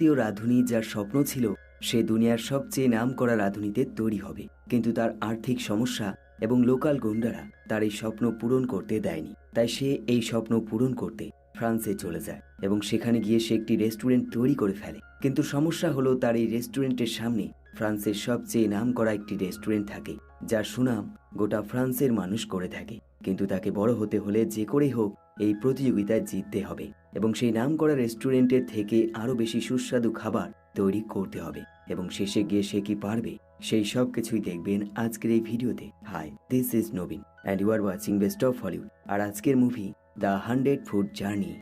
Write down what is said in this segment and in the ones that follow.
ভারতীয় রাঁধুনি যার স্বপ্ন ছিল, সে দুনিয়ার সবচেয়ে নাম করা রাঁধুনিতে তৈরি হবে। কিন্তু তার আর্থিক সমস্যা এবং লোকাল গুন্ডারা তার এই স্বপ্ন পূরণ করতে দেয়নি। তাই সে এই স্বপ্ন পূরণ করতে ফ্রান্সে চলে যায় এবং সেখানে গিয়ে সে একটি রেস্টুরেন্ট তৈরি করে ফেলে। কিন্তু সমস্যা হলো তার এই রেস্টুরেন্টের সামনে ফ্রান্সের সবচেয়ে নাম করা একটি রেস্টুরেন্ট থাকে, যার সুনাম গোটা ফ্রান্সের মানুষ করে থাকে। কিন্তু তাকে বড় হতে হলে যে করেই হোক, এই প্রতিযোগিতায় জিততে হবে। এবং সেই নাম করা রেস্টুরেন্টের থেকে আরও বেশি সুস্বাদু খাবার তৈরি করতে হবে এবং শেষে গিয়ে সে কি পারবে, সেই সব কিছুই দেখবেন আজকের এই ভিডিওতে। Hi this is Nabin and you are watching best of Hollywood আর আজকের movie the hundred foot journey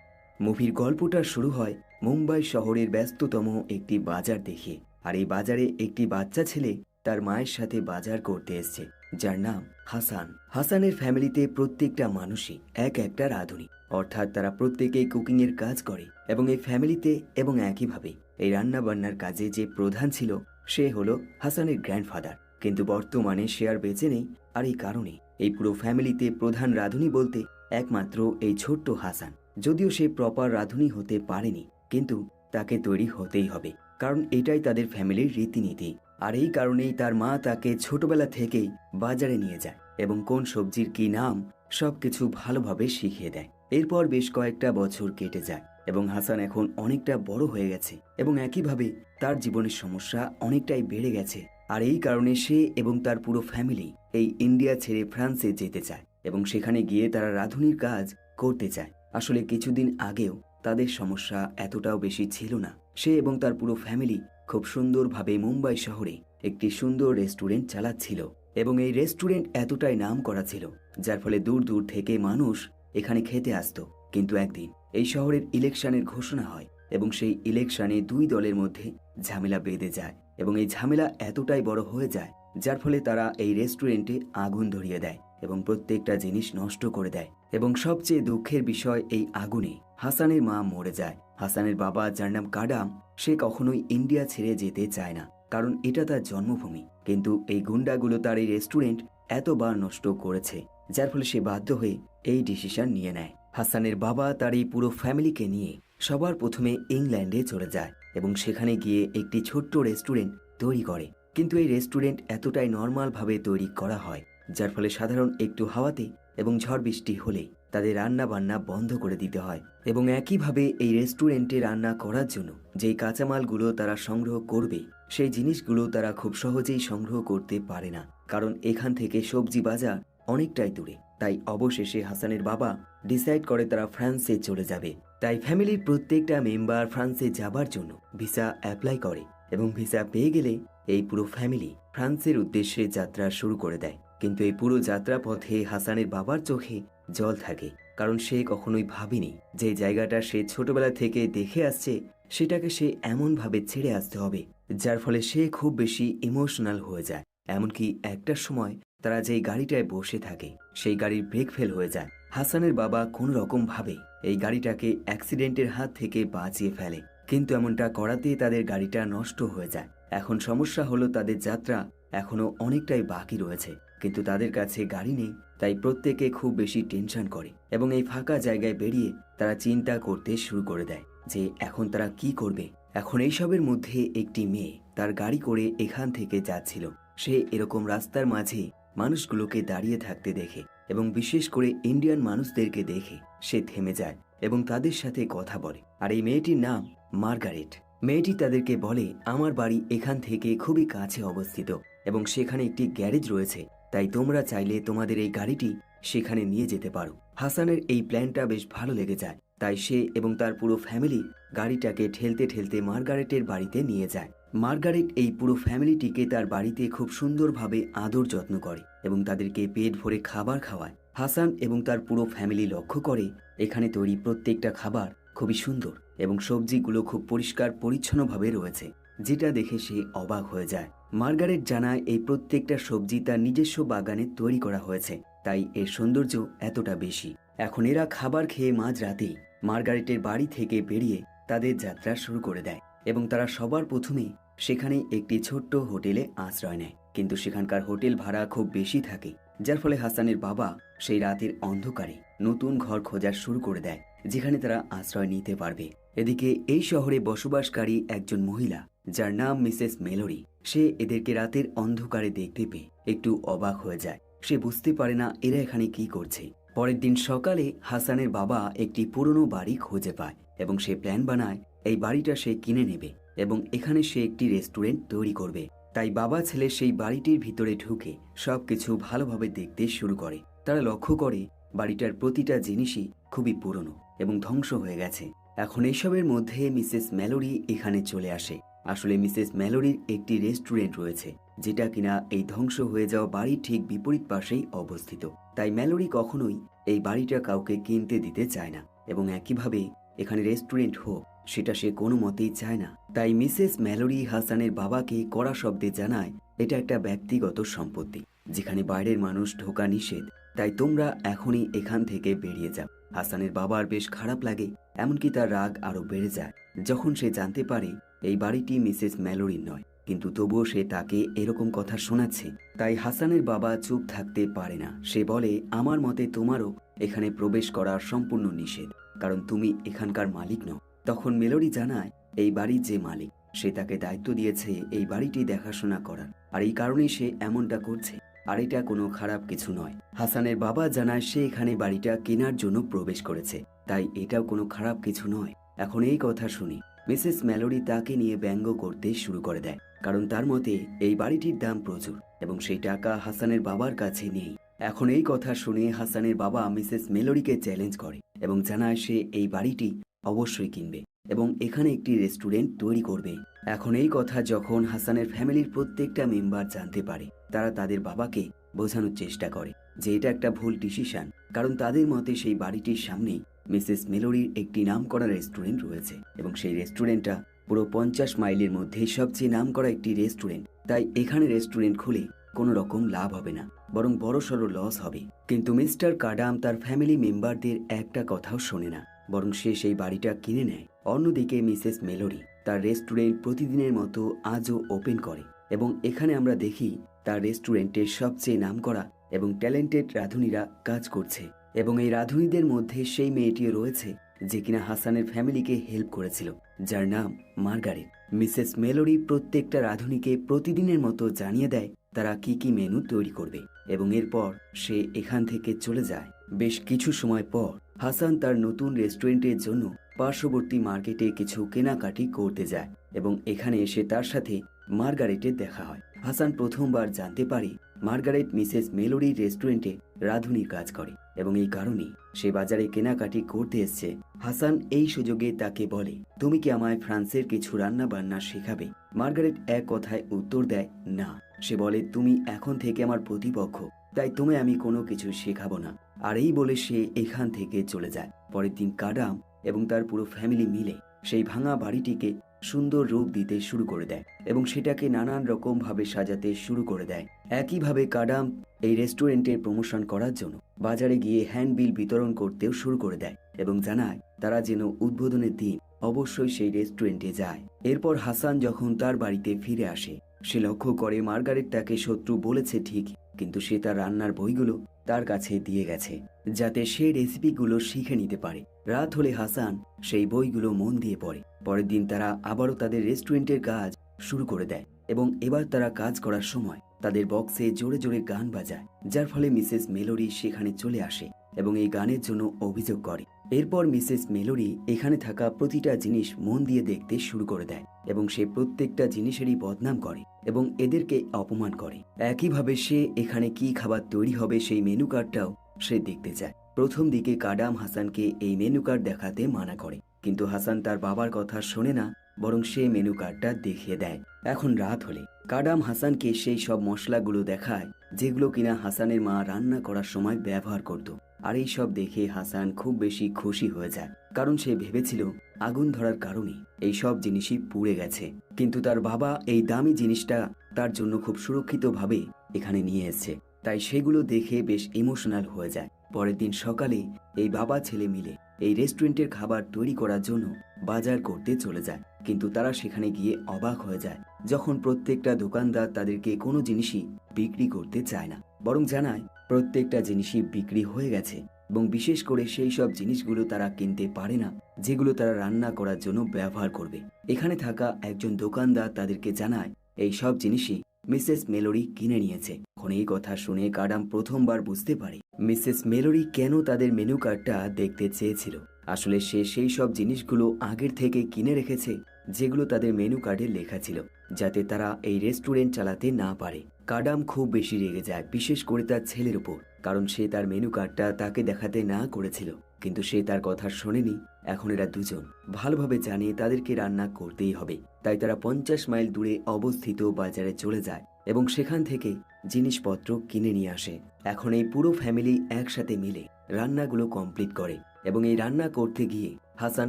মুভির গল্পটা শুরু হয় মুম্বাই শহরের ব্যস্ততম একটি বাজার দেখে। আর এই বাজারে একটি বাচ্চা ছেলে তার মায়ের সাথে বাজার করতে এসছে, যার নাম হাসান। হাসানের ফ্যামিলিতে প্রত্যেকটা মানুষই এক একটা রাঁধুনি। অর্থাৎ তারা প্রত্যেকেই কুকিংয়ের কাজ করে এবং এই ফ্যামিলিতে এবং একইভাবে এই রান্না বান্নার কাজে যে প্রধান ছিল, সে হলো হাসানের গ্র্যান্ডফাদার কিন্তু বর্তমানে সে আর বেঁচে নেই, আর এই কারণে এই পুরো ফ্যামিলিতে প্রধান রাঁধুনি বলতে একমাত্র এই ছোট্ট হাসান। যদিও সে প্রপার রাঁধুনি হতে পারেনি, কিন্তু তাকে তৈরি হতেই হবে, কারণ এটাই তাদের ফ্যামিলির রীতিনীতি। আর এই কারণেই তার মা তাকে ছোটবেলা থেকেই বাজারে নিয়ে যায় এবং কোন সবজির কি নাম সবকিছু ভালোভাবে শিখিয়ে দেয়। এরপর বেশ কয়েকটা বছর কেটে যায় এবং হাসান এখন অনেকটা বড় হয়ে গেছে এবং একইভাবে তার জীবনের সমস্যা অনেকটাই বেড়ে গেছে। আর এই কারণে সে এবং তার পুরো ফ্যামিলি এই ইন্ডিয়া ছেড়ে ফ্রান্সে যেতে চায় এবং সেখানে গিয়ে তারা রাঁধুনির কাজ করতে চায়। আসলে কিছুদিন আগেও তাদের সমস্যা এতটাও বেশি ছিল না। সে এবং তার পুরো ফ্যামিলি খুব সুন্দরভাবে মুম্বাই শহরে একটি সুন্দর রেস্টুরেন্ট চালাচ্ছিল এবং এই রেস্টুরেন্ট এতটাই নাম করা ছিল, যার ফলে দূর দূর থেকে মানুষ এখানে খেতে আসতো। কিন্তু একদিন এই শহরের ইলেকশনের ঘোষণা হয় এবং সেই ইলেকশনে দুই দলের মধ্যে ঝামেলা বেঁধে যায় এবং এই ঝামেলা এতটাই বড় হয়ে যায়, যার ফলে তারা এই রেস্টুরেন্টে আগুন ধরিয়ে দেয় এবং প্রত্যেকটা জিনিস নষ্ট করে দেয়। এবং সবচেয়ে দুঃখের বিষয় এই আগুনে হাসানের মা মরে যায়। হাসানের বাবা, যার নাম কাডাম সে কখনোই ইন্ডিয়া ছেড়ে যেতে চায় না, কারণ এটা তার জন্মভূমি। কিন্তু এই গুন্ডাগুলো তার এই রেস্টুরেন্ট এতবার নষ্ট করেছে, যার ফলে সে বাধ্য হয়ে এই ডিসিশন নিয়ে নেয়। হাসানের বাবা তার এই পুরো ফ্যামিলিকে নিয়ে সবার প্রথমে ইংল্যান্ডে চলে যায় এবং সেখানে গিয়ে একটি ছোট্ট রেস্টুরেন্ট তৈরি করে। কিন্তু এই রেস্টুরেন্ট এতটাই নর্মালভাবে তৈরি করা হয়, যার ফলে সাধারণ একটু হাওয়াতে এবং ঝড় বৃষ্টি হলেই তাদের রান্না বান্না বন্ধ করে দিতে হয় এবং একইভাবে এই রেস্টুরেন্টে রান্না করার জন্য যেই কাঁচামালগুলো তারা সংগ্রহ করবে, সেই জিনিসগুলো তারা খুব সহজেই সংগ্রহ করতে পারে না। কারণ এখান থেকে সবজি বাজার অনেকটাই দূরে। তাই অবশেষে হাসানের বাবা ডিসাইড করে তারা ফ্রান্সে চলে যাবে। তাই ফ্যামিলির প্রত্যেকটা মেম্বার ফ্রান্সে যাবার জন্য ভিসা অ্যাপ্লাই করে এবং ভিসা পেয়ে গেলে এই পুরো ফ্যামিলি ফ্রান্সের উদ্দেশ্যে যাত্রা শুরু করে দেয়। কিন্তু এই পুরো যাত্রা পথে হাসানের বাবার চোখে জল থাকে, কারণ সে কখনোই ভাবেনি যে জায়গাটা সে ছোটবেলা থেকে দেখে আসছে, সেটাকে সে এমনভাবে ছেড়ে আসতে হবে, যার ফলে সে খুব বেশি ইমোশনাল হয়ে যায়। এমনকি একটা সময় তারা যেই গাড়িটায় বসে থাকে, সেই গাড়ির ব্রেক ফেল হয়ে যায়। হাসানের বাবা কোন রকম ভাবে এই গাড়িটাকে অ্যাক্সিডেন্টের হাত থেকে বাঁচিয়ে ফেলে, কিন্তু এমনটা করাতে তাদের গাড়িটা নষ্ট হয়ে যায়। এখন সমস্যা হলো তাদের যাত্রা এখনও অনেকটাই বাকি রয়েছে, কিন্তু তাদের কাছে গাড়ি নেই, তাই প্রত্যেকে খুব বেশি টেনশন করে এবং এই ফাঁকা জায়গায় বেরিয়ে তারা চিন্তা করতে শুরু করে দেয় যে এখন তারা কি করবে। এখন এইসবের মধ্যে একটি মেয়ে তার গাড়ি করে এখান থেকে যাচ্ছিল। সে এরকম রাস্তার মাঝে মানুষগুলোকে দাঁড়িয়ে থাকতে দেখে এবং বিশেষ করে ইন্ডিয়ান মানুষদেরকে দেখে সে থেমে যায় এবং তাদের সাথে কথা বলে। আর এই মেয়েটির নাম মার্গারেট। মেয়েটি তাদেরকে বলে, আমার বাড়ি এখান থেকে খুবই কাছে অবস্থিত এবং সেখানে একটি গ্যারেজ রয়েছে, তাই তোমরা চাইলে তোমাদের এই গাড়িটি সেখানে নিয়ে যেতে পারো। হাসানের এই প্ল্যানটা বেশ ভালো লেগে যায়, তাই সে এবং তার পুরো ফ্যামিলি গাড়িটাকে ঠেলতে ঠেলতে মার্গারেটের বাড়িতে নিয়ে যায়। মার্গারেট এই পুরো ফ্যামিলিটিকে তার বাড়িতে খুব সুন্দরভাবে আদর যত্ন করে এবং তাদেরকে পেট ভরে খাবার খাওয়ায়। হাসান এবং তার পুরো ফ্যামিলি লক্ষ্য করে এখানে তৈরি প্রত্যেকটা খাবার খুবই সুন্দর এবং সবজিগুলো খুব পরিষ্কার পরিচ্ছন্নভাবে রয়েছে, যেটা দেখে সে অবাক হয়ে যায়। মার্গারেট জানায় এই প্রত্যেকটা সবজি তার নিজস্ব বাগানে তৈরি করা হয়েছে, তাই এর সৌন্দর্য এতটা বেশি। এখন এরা খাবার খেয়ে মাঝ রাতেই মার্গারেটের বাড়ি থেকে বেরিয়ে তাদের যাত্রা শুরু করে দেয় এবং তারা সবার প্রথমে সেখানে একটি ছোট্ট হোটেলে আশ্রয় নেয়। কিন্তু সেখানকার হোটেল ভাড়া খুব বেশি থাকে, যার ফলে হাসানের বাবা সেই রাতের অন্ধকারে নতুন ঘর খোঁজা শুরু করে দেয়, যেখানে তারা আশ্রয় নিতে পারবে। এদিকে এই শহরে বসবাসকারী একজন মহিলা, যার নাম মিসেস মেলোরি, সে এদেরকে রাতের অন্ধকারে দেখতে পেয়ে একটু অবাক হয়ে যায়। সে বুঝতে পারে না এরা এখানে কি করছে। পরের দিন সকালে হাসানের বাবা একটি পুরনো বাড়ি খুঁজে পায় এবং সে প্ল্যান বানায়, এই বাড়িটা সে কিনে নেবে। এবং এখানে সে একটি রেস্টুরেন্ট তৈরি করবে। তাই বাবা ছেলে সেই বাড়িটির ভিতরে ঢুকে সবকিছু ভালোভাবে দেখতে শুরু করে। তারা লক্ষ্য করে বাড়িটার প্রতিটা জিনিসই খুবই পুরনো এবং ধ্বংস হয়ে গেছে। এখন এসবের মধ্যে মিসেস ম্যালোরি এখানে চলে আসে। আসলে মিসেস ম্যালোরির একটি রেস্টুরেন্ট রয়েছে, যেটা কিনা এই ধ্বংস হয়ে যাওয়া বাড়ির ঠিক বিপরীত পাশেই অবস্থিত। তাই ম্যালোরি কখনোই এই বাড়িটা কাউকে কিনতে দিতে চায় না এবং একইভাবে এখানে রেস্টুরেন্ট হোক সেটা সে কোনো মতেই চায় না। তাই মিসেস ম্যালোরি হাসানের বাবাকে কড়া শব্দে জানায়, এটা একটা ব্যক্তিগত সম্পত্তি, যেখানে বাইরের মানুষ ঢোকা নিষেধ, তাই তোমরা এখনই এখান থেকে বেরিয়ে যাও। হাসানের বাবার বেশ খারাপ লাগে, এমনকি তার রাগ আরও বেড়ে যায়। যখন সে জানতে পারে, এই বাড়িটি মিসেস ম্যালোরির নয়, কিন্তু তবুও সে তাকে এরকম কথা শোনাচ্ছে, তাই হাসানের বাবা চুপ থাকতে পারে না। সে বলে, আমার মতে তোমারও এখানে প্রবেশ করা সম্পূর্ণ নিষেধ, কারণ তুমি এখানকার মালিক নও। তখন মেলোডি জানায়, এই বাড়ির যে মালিক, সে তাকে দায়িত্ব দিয়েছে এই বাড়িটি দেখাশোনা করার। আর এই কারণেই সে এমনটা করছে। আর এটা কোনো খারাপ কিছু নয়। হাসানের বাবা জানায়, সে এখানে বাড়িটা কেনার জন্য প্রবেশ করেছে। তাই এটাও কোনো খারাপ কিছু নয়। এখন এই কথা শুনে। মিসেস ম্যালোডি তাকে নিয়ে ব্যঙ্গ করতে শুরু করে দেয়। কারণ তার মতে, এই বাড়িটির দাম প্রচুর এবং সেই টাকা হাসানের বাবার কাছে নেই। এখন এই কথা শুনে হাসানের বাবা মিসেস মেলোডিকে চ্যালেঞ্জ করে এবং জানায়, সে এই বাড়িটি অবশ্যই কিনবে এবং এখানে একটি রেস্টুরেন্ট তৈরি করবে। এখন এই কথা যখন হাসানের ফ্যামিলির প্রত্যেকটা মেম্বার জানতে পারে, তারা তাদের বাবাকে বোঝানোর চেষ্টা করে যে এটা একটা ভুল ডিসিশন, কারণ তাদের মতে সেই বাড়িটির সামনেই মিসেস মেলোরির একটি নামকরা রেস্টুরেন্ট রয়েছে এবং সেই রেস্টুরেন্টটা পুরো পঞ্চাশ মাইলের মধ্যে সবচেয়ে নামকরা একটি রেস্টুরেন্ট। তাই এখানে রেস্টুরেন্ট খুলে কোনো রকম লাভ হবে না, বরং বড়সড় লস হবে। কিন্তু মিস্টার কাডাম তার ফ্যামিলি মেম্বারদের একটা কথাও শোনে না। বরং সে সেই বাড়িটা কিনে নেয়। অন্যদিকে মিসেস মেলোরি তার রেস্টুরেন্ট প্রতিদিনের মতো আজও ওপেন করে এবং এখানে আমরা দেখি তার রেস্টুরেন্টের সবচেয়ে নামকরা এবং ট্যালেন্টেড রাঁধুনিরা কাজ করছে এবং এই রাঁধুনিদের মধ্যে সেই মেয়েটিও রয়েছে যে কিনা হাসানের ফ্যামিলিকে হেল্প করেছিল, যার নাম মার্গারেট। মিসেস মেলোরি প্রত্যেকটা রাঁধুনিকে প্রতিদিনের মতো জানিয়ে দেয় তারা কি কি মেনু তৈরি করবে এবং এরপর সে এখান থেকে চলে যায়। বেশ কিছু সময় পর হাসান তার নতুন রেস্টুরেন্টের জন্য পার্শ্ববর্তী মার্কেটে কিছু কেনাকাটি করতে যায় এবং এখানে এসে তার সাথে মার্গারেটের দেখা হয়। হাসান প্রথমবার জানতে পারে মার্গারেট মিসেস মেলোরি রেস্টুরেন্টে রাঁধুনির কাজ করে এবং এই কারণেই সে বাজারে কেনাকাটি করতে এসছে। হাসান এই সুযোগে তাকে বলে, তুমি কি আমায় ফ্রান্সের কিছু রান্না বান্না শেখাবে? মার্গারেট এক কথায় উত্তর দেয়, না। সে বলে, তুমি এখন থেকে আমার প্রতিপক্ষ, তাই তুমি আমি কোনো কিছু শেখাবো না। আর এই বলে সে এখান থেকে চলে যায়। পরের দিন কাডাম এবং তার পুরো ফ্যামিলি মিলে সেই ভাঙা বাড়িটিকে সুন্দর রূপ দিতে শুরু করে দেয় এবং সেটাকে নানান রকম ভাবে সাজাতে শুরু করে দেয়। একইভাবে কাডাম এই রেস্টুরেন্টের প্রমোশন করার জন্য বাজারে গিয়ে হ্যান্ডবিল বিতরণ করতেও শুরু করে দেয় এবং জানায় তারা যেন উদ্বোধনের দিন অবশ্যই সেই রেস্টুরেন্টে যায়। এরপর হাসান যখন তার বাড়িতে ফিরে আসে সে লক্ষ্য করে মার্গারেট তাকে শত্রু বলেছে ঠিক, কিন্তু সে তার রান্নার বইগুলো তার কাছে দিয়ে গেছে, যাতে সে রেসিপিগুলো শিখে নিতে পারে। রাত হলে হাসান সেই বইগুলো মন দিয়ে পড়ে। পরের দিন তারা আবারও তাদের রেস্টুরেন্টের কাজ শুরু করে দেয় এবং এবার তারা কাজ করার সময় তাদের বক্সে জোরে জোরে গান বাজায়, যার ফলে মিসেস মেলোরি সেখানে চলে আসে এবং এই গানের জন্য অভিযোগ করে। এরপর মিসেস মেলোরি এখানে থাকা প্রতিটা জিনিস মন দিয়ে দেখতে শুরু করে দেয় এবং সে প্রত্যেকটা জিনিসেরই বদনাম করে এবং এদেরকে অপমান করে। একইভাবে সে এখানে কি খাবার তৈরি হবে সেই মেনু কার্ডটাও সে দেখতে চায়। প্রথম দিকে কাডাম হাসানকে এই মেনু কার্ড দেখাতে মানা করে। কিন্তু হাসান তার বাবার কথা শোনে না, বরং সে মেনু কার্ডটা দেখিয়ে দেয়। এখন রাত হলে। কাডাম হাসানকে সেই সব মশলাগুলো দেখায়, যেগুলো কিনা হাসানের মা রান্না করার সময় ব্যবহার করত। আর এই সব দেখে হাসান খুব বেশি খুশি হয়ে যায়। কারণ সে ভেবেছিল, আগুন ধরার কারণে এই সব জিনিসই পুড়ে গেছে। কিন্তু তার বাবা এই দামি জিনিসটা তার জন্য খুব সুরক্ষিতভাবে এখানে নিয়ে এসেছে। তাই সেগুলো দেখে বেশ ইমোশনাল হয়ে যায়। পরের দিন সকালে এই বাবা ছেলে মিলে এই রেস্টুরেন্টের খাবার তৈরি করার জন্য বাজার করতে চলে যায়। কিন্তু তারা সেখানে গিয়ে অবাক হয়ে যায়, যখন প্রত্যেকটা দোকানদার তাদেরকে কোনো জিনিসই বিক্রি করতে চায় না। বরং জানায় প্রত্যেকটা জিনিসই বিক্রি হয়ে গেছে এবং বিশেষ করে সেই সব জিনিসগুলো তারা কিনতে পারে না, যেগুলো তারা রান্না করার জন্য ব্যবহার করবে। এখানে থাকা একজন দোকানদার তাদেরকে জানায়, এই সব জিনিসই মিসেস মেলোরি কিনে নিয়েছে। এখন এই কথা শুনে কাডাম প্রথমবার বুঝতে পারে মিসেস মেলোরি কেন তাদের মেনু কার্ডটা দেখতে চেয়েছিল। আসলে সে সেই সব জিনিসগুলো আগের থেকে কিনে রেখেছে, যেগুলো তাদের মেনু কার্ডে লেখা ছিল, যাতে তারা এই রেস্টুরেন্ট চালাতে না পারে। কাডাম খুব বেশি রেগে যায়, বিশেষ করে তার ছেলের উপর, কারণ সে তার মেনু কার্ডটা তাকে দেখাতে না করেছিল। কিন্তু সে তার কথা শোনেনি, এখন এরা দুজন। ভালোভাবে জানে তাদেরকে রান্না করতেই হবে, তাই তারা পঞ্চাশ মাইল দূরে অবস্থিত বাজারে চলে যায় এবং সেখান থেকে জিনিসপত্র কিনে নিয়ে আসে। এখন এই পুরো ফ্যামিলি একসাথে মিলে রান্নাগুলো কমপ্লিট করে এবং এই রান্না করতে গিয়ে হাসান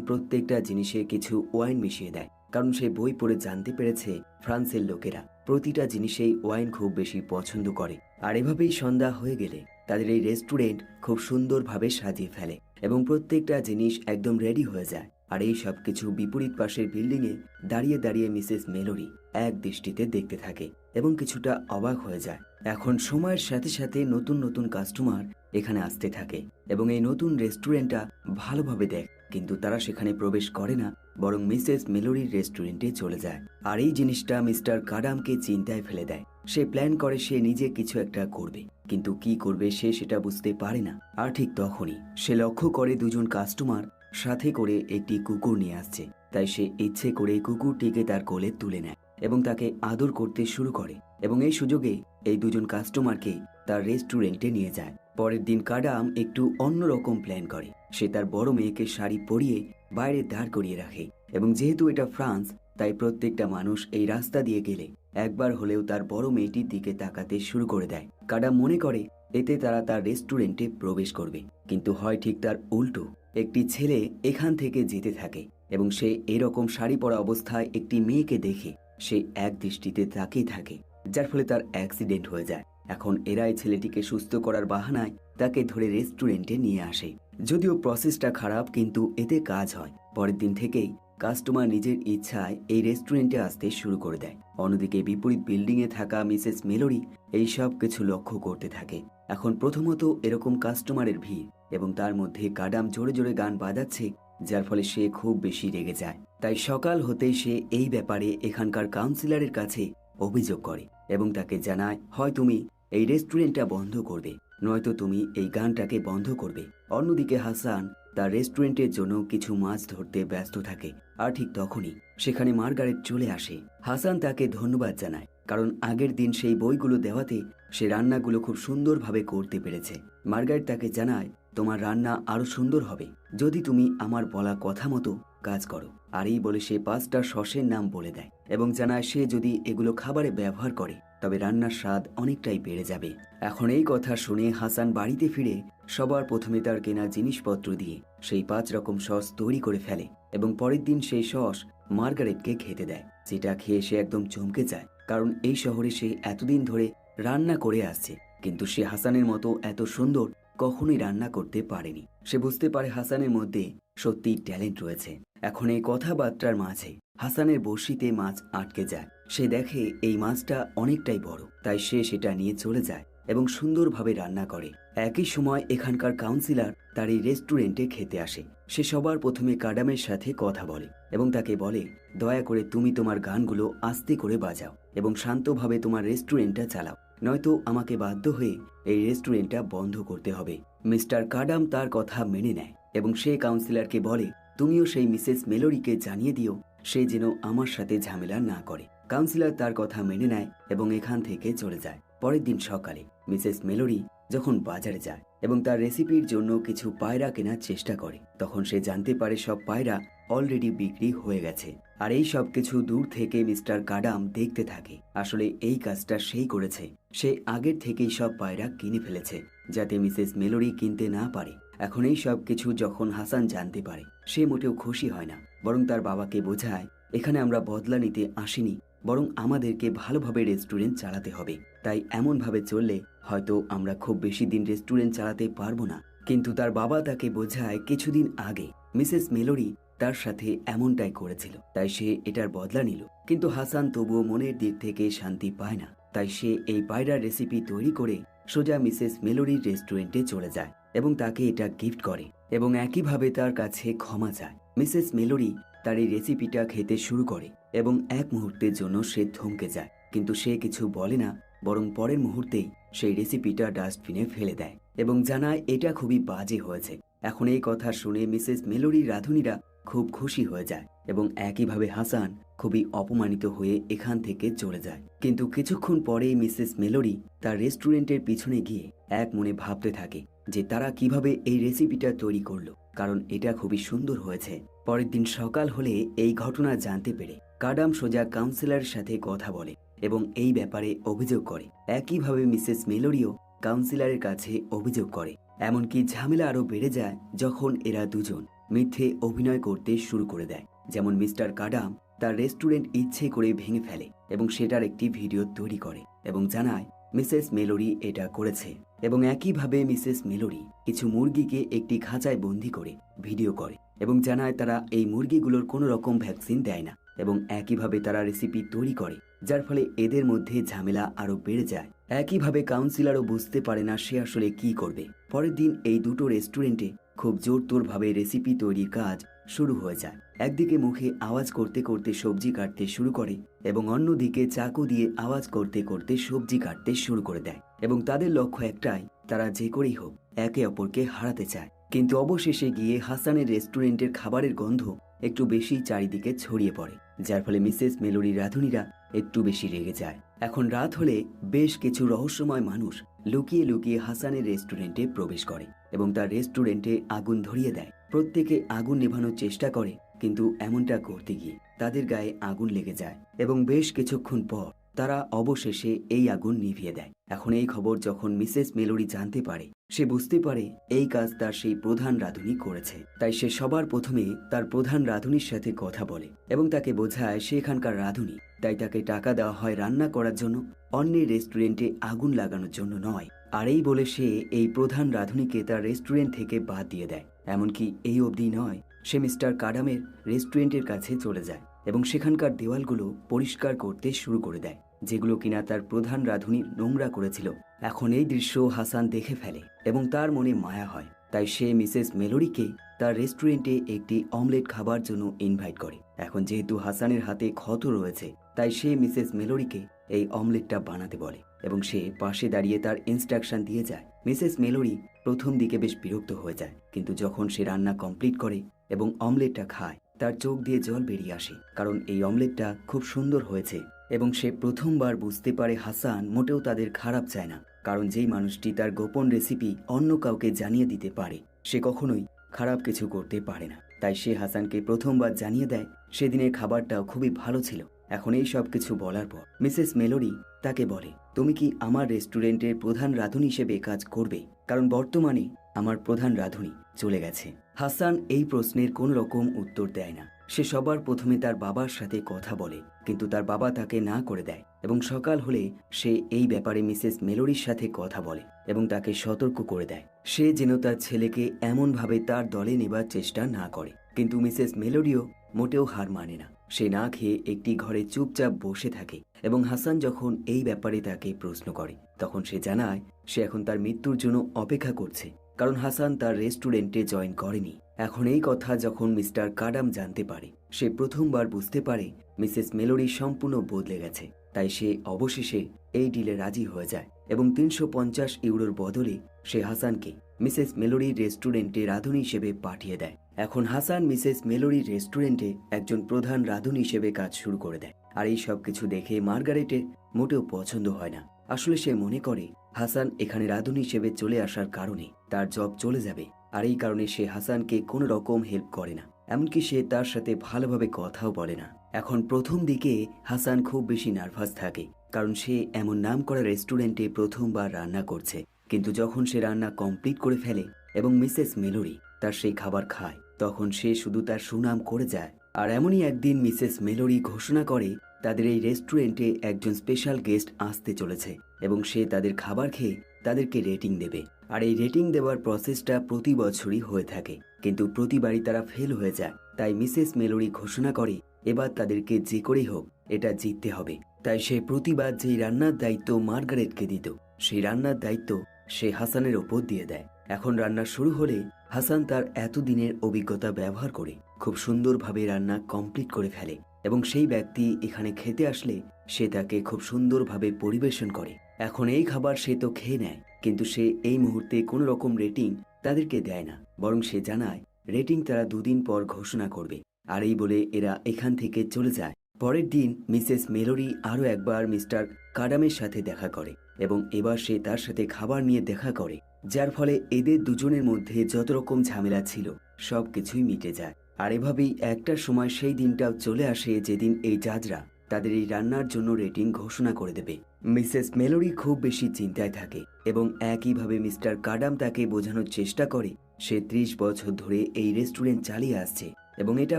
প্রত্যেকটা জিনিসে কিছু ওয়াইন মিশিয়ে দেয়। কারণ সে বই পড়ে জানতে পেরেছে ফ্রান্সের লোকেরা। প্রতিটা জিনিসেই ওয়াইন খুব বেশি পছন্দ করে। আর এভাবেই সন্ধ্যা হয়ে গেলে তাদের এই রেস্টুরেন্ট খুব সুন্দরভাবে সাজিয়ে ফেলে এবং প্রত্যেকটা জিনিস একদম রেডি হয়ে যায়। আর এই সব কিছু বিপরীত পাশের বিল্ডিংয়ে দাঁড়িয়ে দাঁড়িয়ে মিসেস মেলোরি এক দৃষ্টিতে দেখতে থাকে এবং কিছুটা অবাক হয়ে যায়। এখন সময়ের সাথে সাথে নতুন নতুন কাস্টমার এখানে আসতে থাকে এবং এই নতুন রেস্টুরেন্টটা ভালোভাবে দেখ কিন্তু তারা সেখানে প্রবেশ করে না, বরং মিসেস মেলোরির রেস্টুরেন্টে চলে যায়। আর এই জিনিসটা মিস্টার কাডামকে চিন্তায় ফেলে দেয়। সে প্ল্যান করে সে নিজে কিছু একটা করবে। কিন্তু কি করবে সে সেটা বুঝতে পারে না। আর ঠিক তখনই সে লক্ষ্য করে দুজন কাস্টমার সাথে করে একটি কুকুর নিয়ে আসছে। তাই সে ইচ্ছে করে কুকুরটিকে তার কোলে তুলে নেয় এবং তাকে আদর করতে শুরু করে। এবং এই সুযোগে এই দুজন কাস্টমারকে তার রেস্টুরেন্টে নিয়ে যায়। পরের দিন কাডাম একটু অন্যরকম প্ল্যান করে। সে তার বড় মেয়েকে শাড়ি পরিয়ে বাইরে দাঁড় করিয়ে রাখে এবং যেহেতু এটা ফ্রান্স, তাই প্রত্যেকটা মানুষ এই রাস্তা দিয়ে গেলে একবার হলেও তার বড় মেয়েটির দিকে তাকাতে শুরু করে দেয়। কাডাম মনে করে, এতে তারা তার রেস্টুরেন্টে প্রবেশ করবে। কিন্তু হয় ঠিক তার উল্টো, একটি ছেলে এখান থেকে যেতে থাকে এবং সে এরকম শাড়ি পরা অবস্থায় একটি মেয়েকে দেখে সে এক দৃষ্টিতে তাকিয়ে থাকে, যার ফলে তার অ্যাক্সিডেন্ট হয়ে যায়। এখন এরাই ছেলেটিকে সুস্থ করার বাহানায় তাকে ধরে রেস্টুরেন্টে নিয়ে আসে। যদিও প্রসেসটা খারাপ, কিন্তু এতে কাজ হয়। পরের দিন থেকেই কাস্টমার নিজের ইচ্ছায় এই রেস্টুরেন্টে আসতে শুরু করে দেয়। অন্যদিকে বিপরীত বিল্ডিংয়ে থাকা মিসেস মেলোরি এই সব কিছু লক্ষ্য করতে থাকে। এখন প্রথমত এরকম কাস্টমারের ভিড় এবং তার মধ্যে কাডাম জোরে জোরে গান বাজাচ্ছে, যার ফলে সে খুব বেশি রেগে যায়। তাই সকাল হতেই সে এই ব্যাপারে এখানকার কাউন্সিলরের কাছে অভিযোগ করে এবং তাকে জানায়, হয় তুমি এই রেস্টুরেন্টটা বন্ধ করবে। নয়তো তুমি এই গানটাকে বন্ধ করবে। অন্যদিকে হাসান তার রেস্টুরেন্টের জন্য কিছু মাছ ধরতে ব্যস্ত থাকে, আর ঠিক তখনই সেখানে মার্গারেট চলে আসে। হাসান তাকে ধন্যবাদ জানায়, কারণ আগের দিন সেই বইগুলো দেওয়াতে সে রান্নাগুলো খুব সুন্দরভাবে করতে পেরেছে। মার্গারেট তাকে জানায়, তোমার রান্না আরও সুন্দর হবে। যদি তুমি আমার বলা কথা মতো কাজ করো। আর এই বলে সে পাঁচটা সসের নাম বলে দেয় এবং জানায় সে যদি এগুলো খাবারে ব্যবহার করে, তবে রান্নার স্বাদ অনেকটাই বেড়ে যাবে। এখন এই কথা শুনে হাসান বাড়িতে ফিরে সবার প্রথমে তার কেনা জিনিসপত্র দিয়ে সেই পাঁচ রকম সস তৈরি করে ফেলে এবং পরের দিন সেই সস মার্গারেটকে খেতে দেয়, যেটা খেয়ে সে একদম চমকে যায়। কারণ এই শহরে সে এতদিন ধরে রান্না করে আসছে, কিন্তু সে হাসানের মতো এত সুন্দর কখনোই রান্না করতে পারেনি। সে বুঝতে পারে হাসানের মধ্যে সত্যি ট্যালেন্ট রয়েছে। এখন এই কথাবার্তার মাঝে হাসানের বড়শিতে মাছ আটকে যায়। সে দেখে এই মাছটা অনেকটাই বড়, তাই সে সেটা নিয়ে চলে যায় এবং সুন্দরভাবে রান্না করে। একই সময় এখানকার কাউন্সিলর তার এই রেস্টুরেন্টে খেতে আসে। সে সবার প্রথমে কাডামের সাথে কথা বলে এবং তাকে বলে, দয়া করে তুমি তোমার গানগুলো আস্তে করে বাজাও এবং শান্তভাবে তোমার রেস্টুরেন্টটা চালাও। নয়তো আমাকে বাধ্য হয়ে এই রেস্টুরেন্টটা বন্ধ করতে হবে। মিস্টার কাডাম তার কথা মেনে নেয় এবং সে কাউন্সিলরকে বলে তুমিও সেই মিসেস মেলোরিকে জানিয়ে দিও, সে যেন আমার সাথে ঝামেলা না করে। কাউন্সিলর তার কথা মেনে নেয় এবং এখান থেকে চলে যায়। পরের দিন সকালে মিসেস মেলোরি যখন বাজারে যায় এবং তার রেসিপির জন্য কিছু পায়রা কেনার চেষ্টা করে, তখন সে জানতে পারে সব পায়রা অলরেডি বিক্রি হয়ে গেছে। আর এই সব কিছু দূর থেকে মিস্টার কাডাম দেখতে থাকে। আসলে এই কাজটা সেই করেছে। সে আগের থেকেই সব পায়রা কিনে ফেলেছে, যাতে মিসেস মেলোরি কিনতে না পারে। এখন এই সব কিছু যখন হাসান জানতে পারে সে মোটেও খুশি হয় না। বরং তার বাবাকে বোঝায়, এখানে আমরা বদলা নিতে আসিনি, বরং আমাদেরকে ভালোভাবে রেস্টুরেন্ট চালাতে হবে। তাই এমনভাবে চললে হয়তো আমরা খুব বেশি দিন রেস্টুরেন্ট চালাতে পারব না। কিন্তু তার বাবা তাকে বোঝায় কিছুদিন আগে। মিসেস মেলোরি তার সাথে এমনটাই করেছিল, তাই সে এটার বদলা নিল। কিন্তু হাসান তবুও মনের দিক থেকে শান্তি পায় না। তাই সে এই পায়রার রেসিপি তৈরি করে সোজা মিসেস মেলোরির রেস্টুরেন্টে চলে যায়। এবং তাকে এটা গিফট করে এবং একইভাবে তার কাছে ক্ষমা চায়। মিসেস মেলোরি তার এই রেসিপিটা খেতে শুরু করে এবং এক মুহূর্তের জন্য সে থমকে যায়। কিন্তু সে কিছু বলে না, বরং পরের মুহূর্তেই সেই রেসিপিটা ডাস্টবিনে ফেলে দেয় এবং জানায়, এটা খুবই বাজে হয়েছে। এখন এই কথা শুনে মিসেস মেলোরির রাঁধুনিরা খুব খুশি হয়ে যায় এবং একইভাবে হাসান খুবই অপমানিত হয়ে এখান থেকে চলে যায়। কিন্তু কিছুক্ষণ পরেই মিসেস মেলোরি তার রেস্টুরেন্টের পিছনে গিয়ে এক মনে ভাবতে থাকে যে তারা কীভাবে এই রেসিপিটা তৈরি করল, কারণ এটা খুবই সুন্দর হয়েছে। পরের দিন সকাল হলে এই ঘটনা জানতে পেরে কাডাম সোজা কাউন্সিলরের সাথে কথা বলে এবং এই ব্যাপারে অভিযোগ করে। একইভাবে মিসেস মেলোরিও কাউন্সিলরের কাছে অভিযোগ করে। এমনকি ঝামেলা আরও বেড়ে যায় যখন এরা দুজন মিথ্যে অভিনয় করতে শুরু করে দেয়। যেমন মিস্টার কাডাম তার রেস্টুরেন্ট ইচ্ছে করে ভেঙে ফেলে এবং সেটার একটি ভিডিও তৈরি করে এবং জানায় মিসেস মেলোরি এটা করেছে এবং একইভাবে মিসেস মেলোরি কিছু মুরগিকে একটি খাঁচায় বন্দি করে ভিডিও করে এবং জানায় তারা এই মুরগিগুলোর কোনো রকম ভ্যাকসিন দেয় না এবং একইভাবে তারা রেসিপি তৈরি করে, যার ফলে এদের মধ্যে ঝামেলা আরও বেড়ে যায়। একইভাবে কাউন্সিলারও বুঝতে পারে না সে আসলে কি করবে। পরের দিন এই দুটো রেস্টুরেন্টে খুব জোরতোরভাবে রেসিপি তৈরির কাজ শুরু হয়ে যায়। একদিকে মুখে আওয়াজ করতে করতে সবজি কাটতে শুরু করে এবং অন্যদিকে চাকু দিয়ে আওয়াজ করতে করতে সবজি কাটতে শুরু করে দেয় এবং তাদের লক্ষ্য একটাই, তারা যে করেই হোক একে অপরকে হারাতে চায়। কিন্তু অবশেষে গিয়ে হাসানের রেস্টুরেন্টের খাবারের গন্ধ একটু বেশি চারিদিকে ছড়িয়ে পড়ে। যার ফলে মিসেস মেলোরি রাঁধুনিরা একটু বেশি রেগে যায়। এখন রাত হলে বেশ কিছু রহস্যময় মানুষ লুকিয়ে লুকিয়ে হাসানের রেস্টুরেন্টে প্রবেশ করে এবং তার রেস্টুরেন্টে আগুন ধরিয়ে দেয়। প্রত্যেকে আগুন নেভানোর চেষ্টা করে, কিন্তু এমনটা করতে গিয়ে তাদের গায়ে আগুন লেগে যায় এবং বেশ কিছুক্ষণ পর তারা অবশেষে এই আগুন নিভিয়ে দেয়। এখন এই খবর যখন মিসেস মেলোরি জানতে পারে, সে বুঝতে পারে এই কাজ তার সেই প্রধান রাঁধুনি করেছে। তাই সে সবার প্রথমে তার প্রধান রাঁধুনির সাথে কথা বলে এবং তাকে বোঝায় সে এখানকার রাঁধুনি। তাই তাকে টাকা দেওয়া হয় রান্না করার জন্য, অন্যের রেস্টুরেন্টে আগুন লাগানোর জন্য নয়। আর এই বলে সে এই প্রধান রাঁধুনিকে তার রেস্টুরেন্ট থেকে বাদ দিয়ে দেয়। এমনকি এই অবধি নয়, সে মিস্টার কাডামের রেস্টুরেন্টের কাছে চলে যায় এবং সেখানকার দেওয়ালগুলো পরিষ্কার করতে শুরু করে দেয়। যেগুলো কিনা তার প্রধান রাঁধুনি নোংরা করেছিল। এখন এই দৃশ্য হাসান দেখে ফেলে এবং তার মনে মায়া হয়। তাই সে মিসেস মেলোরিকে তার রেস্টুরেন্টে একটি অমলেট খাবার জন্য ইনভাইট করে। এখন যেহেতু হাসানের হাতে ক্ষত রয়েছে, তাই সে মিসেস মেলোরিকে এই অমলেটটা বানাতে বলে এবং সে পাশে দাঁড়িয়ে তার ইনস্ট্রাকশন দিয়ে যায়। মিসেস মেলোরি প্রথম দিকে বেশ বিরক্ত হয়ে যায়, কিন্তু যখন সে রান্না কমপ্লিট করে এবং অমলেটটা খায়, তার চোখ দিয়ে জল বেরিয়ে আসে, কারণ এই অমলেটটা খুব সুন্দর হয়েছে। এবং সে প্রথমবার বুঝতে পারে হাসান মোটেও তাদের খারাপ চায় না, কারণ যেই মানুষটি তার গোপন রেসিপি অন্য কাউকে জানিয়ে দিতে পারে, সে কখনোই খারাপ কিছু করতে পারে না। তাই সে হাসানকে প্রথমবার জানিয়ে দেয়, সেদিনের খাবারটাও খুবই ভালো ছিল। এখন এই সব কিছু বলার পর মিসেস মেলোরি তাকে বলে, তুমি কি আমার রেস্টুরেন্টের প্রধান রাঁধুনি হিসেবে কাজ করবে? কারণ বর্তমানে আমার প্রধান রাঁধুনি চলে গেছে। হাসান এই প্রশ্নের কোন রকম উত্তর দেয় না। সে সবার প্রথমে তার বাবার সাথে কথা বলে, কিন্তু তার বাবা তাকে না করে দেয় এবং সকাল হলে সে এই ব্যাপারে মিসেস মেলোরির সাথে কথা বলে এবং তাকে সতর্ক করে দেয়। সে যেন তার ছেলেকে এমনভাবে তার দলে নেবার চেষ্টা না করে, কিন্তু মিসেস মেলোরিও মোটেও হার মানে না। সে না খেয়ে একটি ঘরে চুপচাপ বসে থাকে এবং হাসান যখন এই ব্যাপারে তাকে প্রশ্ন করে, তখন সে জানায়, সে এখন তার মৃত্যুর জন্য অপেক্ষা করছে। কারণ হাসান তার রেস্টুরেন্টে জয়েন করেনি। এখন এই কথা যখন মিস্টার কাডাম জানতে পারে, সে প্রথমবার বুঝতে পারে মিসেস মেলোরি সম্পূর্ণ বদলে গেছে। তাই সে অবশেষে এই ডিলে রাজি হয়ে যায় এবং তিনশো পঞ্চাশ ইউরোর বদলে সে হাসানকে মিসেস মেলোরির রেস্টুরেন্টে রাঁধুনি হিসেবে পাঠিয়ে দেয়। এখন হাসান মিসেস মেলোরির রেস্টুরেন্টে একজন প্রধান রাঁধুনি হিসেবে কাজ শুরু করে দেয়। আর এই সব কিছু দেখে মার্গারেটের মোটেও পছন্দ হয় না। আসলে সে মনে করে, হাসান এখানে রাঁধুনি হিসেবে চলে আসার কারণে তার জব চলে যাবে, আর এই কারণে সে হাসানকে কোনো রকম হেল্প করে না। এমনকি সে তার সাথে ভালোভাবে কথাও বলে না। এখন প্রথম দিকে হাসান খুব বেশি নার্ভাস থাকে, কারণ সে এমন নাম করা রেস্টুরেন্টে প্রথমবার রান্না করছে। কিন্তু যখন সে রান্না কমপ্লিট করে ফেলে এবং মিসেস মেলোরি তার সেই খাবার খায়, তখন সে শুধু তার সুনাম করে যায়। আর এমনই একদিন মিসেস মেলোরি ঘোষণা করে তাদের এই রেস্টুরেন্টে একজন স্পেশাল গেস্ট আসতে চলেছে এবং সে তাদের খাবার খেয়ে তাদেরকে রেটিং দেবে। আর এই রেটিং দেওয়ার প্রসেসটা প্রতি বছরই হয়ে থাকে। কিন্তু প্রতিবারই তারা ফেল হয়ে যায়। তাই মিসেস মেলোরি ঘোষণা করে, এবার তাদেরকে যে করেই হোক, এটা জিততে হবে। তাই সে প্রতিবার যেই রান্নার দায়িত্ব মার্গারেটকে দিত, সেই রান্নার দায়িত্ব সে হাসানের ওপর দিয়ে দেয়। এখন রান্না শুরু হলে হাসান তার এতদিনের অভিজ্ঞতা ব্যবহার করে, খুব সুন্দরভাবে রান্না কমপ্লিট করে ফেলে। এবং সেই ব্যক্তি এখানে খেতে আসলে সে তাকে খুব সুন্দরভাবে পরিবেশন করে। এখন এই খাবার সে তো খেয়ে নেয়, কিন্তু সে এই মুহূর্তে কোনো রকম রেটিং তাদেরকে দেয় না, বরং সে জানায় রেটিং তারা দুদিন পর ঘোষণা করবে। আর এই বলে এরা এখান থেকে চলে যায়। পরের দিন মিসেস মেলোরি আরও একবার মিস্টার কাডামের সাথে দেখা করে এবং এবার সে তার সাথে খাবার নিয়ে দেখা করে, যার ফলে এদের দুজনের মধ্যে যত রকম ঝামেলা ছিল সব কিছুই মিটে যায়। আর এভাবেই একটা সময় সেই দিনটাও চলে আসে যেদিন এই জাজরা তাদের এই রান্নার জন্য রেটিং ঘোষণা করে দেবে। মিসেস মেলোরি খুব বেশি চিন্তায় থাকে এবং একইভাবে মিস্টার কাডাম তাকে বোঝানোর চেষ্টা করে, সে ত্রিশ বছর ধরে এই রেস্টুরেন্ট চালিয়ে আসছে এবং এটা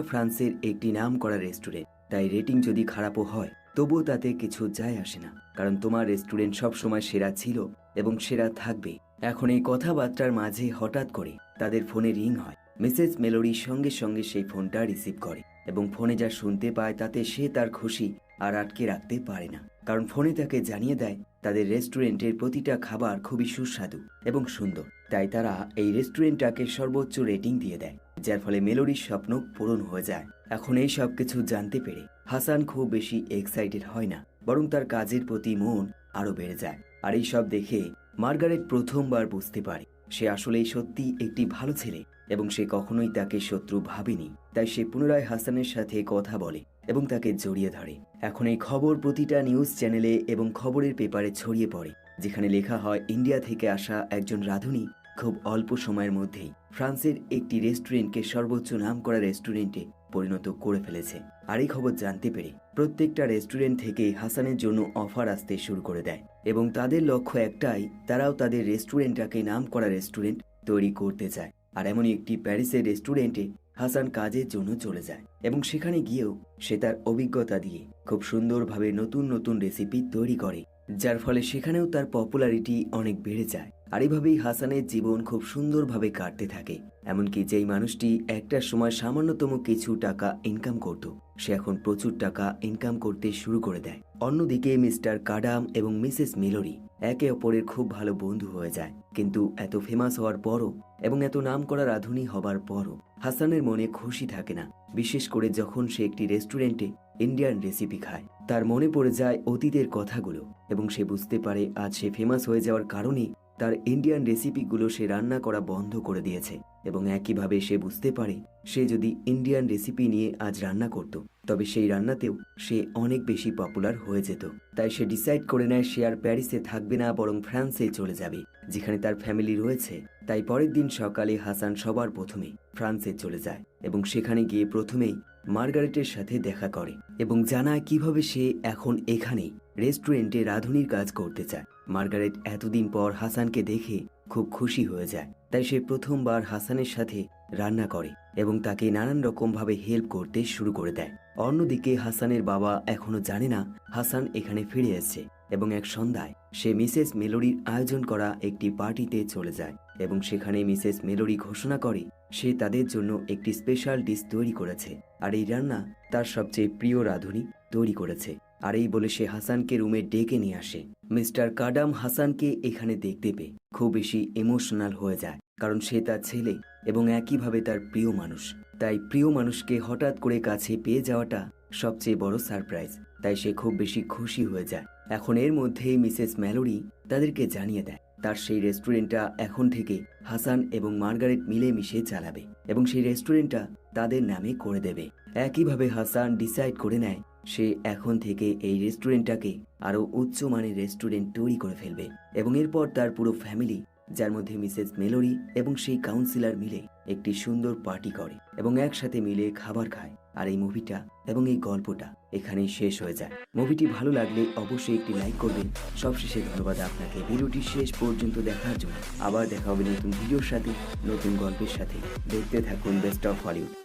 ফ্রান্সের একটি নাম করা রেস্টুরেন্ট তাই রেটিং যদি খারাপও হয়, তবুও তাতে কিছু যায় আসে না, কারণ তোমার রেস্টুরেন্ট সবসময় সেরা ছিল এবং সেরা থাকবে। এখন এই কথাবার্তার মাঝে হঠাৎ করে তাদের ফোনে রিং হয়। মিসেস মেলোরি সঙ্গে সঙ্গে সেই ফোনটা রিসিভ করে এবং ফোনে যা শুনতে পায় তাতে সে তার খুশি আর আটকে রাখতে পারে না। কারণ ফোনে তাকে জানিয়ে দেয়, তাদের রেস্টুরেন্টের প্রতিটা খাবার খুবই সুস্বাদু এবং সুন্দর। তাই তারা এই রেস্টুরেন্টটাকে সর্বোচ্চ রেটিং দিয়ে দেয়, যার ফলে মেলোরির স্বপ্ন পূরণ হয়ে যায়। এখন এই সব কিছু জানতে পেরে হাসান খুব বেশি এক্সাইটেড হয় না, বরং তার কাজের প্রতি মন আরও বেড়ে যায়। আর এই সব দেখে মার্গারেট প্রথমবার বুঝতে পারে সে আসলেই সত্যি একটি ভালো ছেলে, এবং সে কখনোই তাকে শত্রু ভাবেনি। তাই সে পুনরায় হাসানের সাথে কথা বলে এবং তাকে জড়িয়ে ধরে। এখন এই খবর প্রতিটা নিউজ চ্যানেলে এবং খবরের পেপারে ছড়িয়ে পড়ে, যেখানে লেখা হয়, ইন্ডিয়া থেকে আসা একজন রাঁধুনি খুব অল্প সময়ের মধ্যেই ফ্রান্সের একটি রেস্টুরেন্টকে সর্বোচ্চ নাম করা রেস্টুরেন্টে পরিণত করে ফেলেছে। আর এই খবর জানতে পেরে প্রত্যেকটা রেস্টুরেন্ট থেকে হাসানের জন্য অফার আসতে শুরু করে দেয় এবং তাদের লক্ষ্য একটাই, তারাও তাদের রেস্টুরেন্টটাকে নাম করা রেস্টুরেন্ট তৈরি করতে চায়। আর এমনই একটি প্যারিসের রেস্টুরেন্টে হাসান কাজের জন্য চলে যায় এবং সেখানে গিয়েও সে তার অভিজ্ঞতা দিয়ে খুব সুন্দরভাবে নতুন নতুন রেসিপি তৈরি করে, যার ফলে সেখানেও তার পপুলারিটি অনেক বেড়ে যায়। আর এভাবেই হাসানের জীবন খুব সুন্দরভাবে কাটতে থাকে। এমনকি যেই মানুষটি একটা সময় সামান্যতম কিছু টাকা ইনকাম করত, সে এখন প্রচুর টাকা ইনকাম করতে শুরু করে দেয়। অন্যদিকে মিস্টার কাডাম এবং মিসেস মিলোরি একে অপরের খুব ভালো বন্ধু হয়ে যায়, কিন্তু এত ফেমাস হওয়ার পরও এবং এত নাম করা রাঁধুনি হবার পরও হাসানের মনে খুশি থাকে না। বিশেষ করে যখন সে একটি রেস্টুরেন্টে ইন্ডিয়ান রেসিপি খায়, তার মনে পড়ে যায় অতীতের কথাগুলো এবং সে বুঝতে পারে আজ সে ফেমাস হয়ে যাওয়ার কারণে তার ইন্ডিয়ান রেসিপিগুলো সে রান্না করা বন্ধ করে দিয়েছে এবং একইভাবে সে বুঝতে পারে সে যদি ইন্ডিয়ান রেসিপি নিয়ে আজ রান্না করত, তবে সেই রান্নাতেও সে অনেক বেশি পপুলার হয়ে যেত। তাই সে ডিসাইড করে নেয় সে আর প্যারিসে থাকবে না, বরং ফ্রান্সে চলে যাবে, যেখানে তার ফ্যামিলি রয়েছে। তাই পরের দিন সকালে হাসান সবার প্রথমে ফ্রান্সে চলে যায় এবং সেখানে গিয়ে প্রথমেই মার্গারেটের সাথে দেখা করে এবং জানায় কীভাবে সে এখন এখানেই। রেস্টুরেন্টে রাঁধুনির কাজ করতে চায়। মার্গারেট এতদিন পর হাসানকে দেখে খুব খুশি হয়ে যায়। তাই সে প্রথমবার হাসানের সাথে রান্না করে এবং তাকে নানান রকম ভাবে হেল্প করতে শুরু করে দেয়। অন্যদিকে হাসানের বাবা এখনও জানে না হাসান এখানে ফিরে এসেছে এবং এক সন্ধ্যায় সে মিসেস মেলোরির আয়োজন করা একটি পার্টিতে চলে যায় এবং সেখানে মিসেস মেলোরি ঘোষণা করে সে তাদের জন্য একটি স্পেশাল ডিশ তৈরি করেছে। আর এই রান্না তার সবচেয়ে প্রিয় রাঁধুনি তৈরি করেছে। আর এই বলে সে হাসানকে রুমে ডেকে নিয়ে আসে। মিস্টার কাডাম হাসানকে এখানে দেখতে পেয়ে খুব বেশি ইমোশনাল হয়ে যায়, কারণ সে তার ছেলে এবং একইভাবে তার প্রিয় মানুষ। তাই প্রিয় মানুষকে হঠাৎ করে কাছে পেয়ে যাওয়াটা সবচেয়ে বড় সারপ্রাইজ, তাই সে খুব বেশি খুশি হয়ে যায়। এখন এর মধ্যেই মিসেস ম্যালোরি তাদেরকে জানিয়ে দেয়, তার সেই রেস্টুরেন্টটা এখন থেকে হাসান এবং মার্গারেট মিলে মিশে চালাবে এবং সেই রেস্টুরেন্টটা তাদের নামে করে দেবে। একইভাবে হাসান ডিসাইড করে নেয় সে এখন থেকে এই রেস্টুরেন্টটাকে আরও উচ্চমানের রেস্টুরেন্ট তৈরি করে ফেলবে এবং এরপর তার পুরো ফ্যামিলি, যার মধ্যে মিসেস মেলোরি এবং সেই কাউন্সিলর মিলে একটি সুন্দর পার্টি করে এবং একসাথে মিলে খাবার খায়। আর এই মুভিটা এবং এই গল্পটা এখানেই শেষ হয়ে যায়। মুভিটি ভালো লাগলে অবশ্যই একটি লাইক করবেন। সবশেষে ধন্যবাদ আপনাকে। ভিডিওটি শেষ পর্যন্ত দেখার জন্য। আবার দেখা হবে নতুন ভিডিওর সাথে, নতুন গল্পের সাথে। দেখতে থাকুন বেস্ট অফ হলিউড।